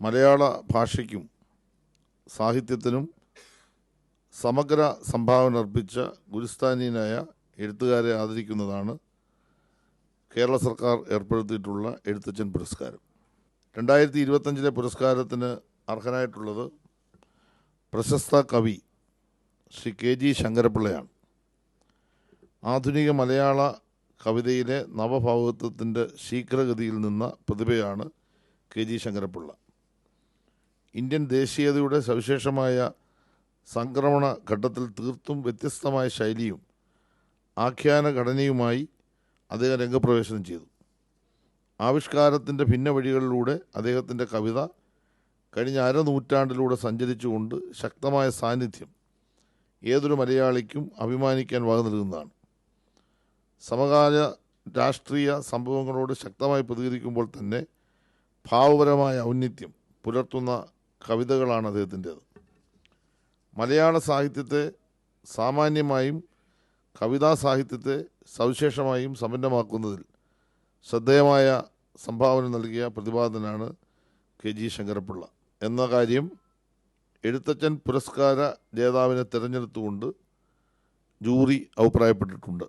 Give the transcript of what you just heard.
മലയാള ഭാഷയ്ക്കും സാഹിത്യത്തിനും സമഗ്ര സംഭാവന അർപ്പിച്ച ഗുരുസ്ഥാനീയനായ എഴുത്തുകാരെ ആദരിക്കുന്നതാണ് കേരള സർക്കാർ ഏർപ്പെടുത്തിയിട്ടുള്ള എഴുത്തച്ഛൻ പുരസ്കാരം. രണ്ടായിരത്തി ഇരുപത്തഞ്ചിലെ പുരസ്കാരത്തിന് അർഹനായിട്ടുള്ളത് പ്രശസ്ത കവി ശ്രീ കെ ജി ശങ്കരപ്പിള്ളയാണ്. ആധുനിക മലയാള കവിതയിലെ നവഭാവത്വത്തിന്റെ ശീഘ്രഗതിയിൽ നിന്ന പ്രതിഭയാണ് കെ ജി ശങ്കരപ്പിള്ള. ഇന്ത്യൻ ദേശീയതയുടെ സവിശേഷമായ സംക്രമണ ഘട്ടത്തിൽ തീർത്തും വ്യത്യസ്തമായ ശൈലിയും ആഖ്യാന ഘടനയുമായി അദ്ദേഹം രംഗപ്രവേശനം ചെയ്തു. ആവിഷ്കാരത്തിന്റെ ഭിന്ന വഴികളിലൂടെ അദ്ദേഹത്തിന്റെ കവിത കഴിഞ്ഞ അരനൂറ്റാണ്ടിലൂടെ സഞ്ചരിച്ചുകൊണ്ട് ശക്തമായ സാന്നിധ്യം ഏതൊരു മലയാളിക്കും അഭിമാനിക്കാൻ വക നൽകുന്നതാണ്. സമകാല രാഷ്ട്രീയ സംഭവങ്ങളോട് ശക്തമായി പ്രതികരിക്കുമ്പോൾ തന്നെ ഭാവപരമായ ഔന്നിത്യം പുലർത്തുന്ന കവിതകളാണ് അദ്ദേഹത്തിന്റേത്. മലയാള സാഹിത്യത്തെ സാമാന്യമായും കവിതാ സാഹിത്യത്തെ സവിശേഷമായും സമ്പന്നമാക്കുന്നതിൽ ശ്രദ്ധേയമായ സംഭാവന നൽകിയ പ്രതിപാദനാണ് കെ ജി ശങ്കരപ്പിള്ള. എന്ന കാര്യം എഴുത്തച്ഛൻ പുരസ്കാര ജേതാവിനെ തിരഞ്ഞെടുത്തുകൊണ്ട് ജൂറി അഭിപ്രായപ്പെട്ടിട്ടുണ്ട്.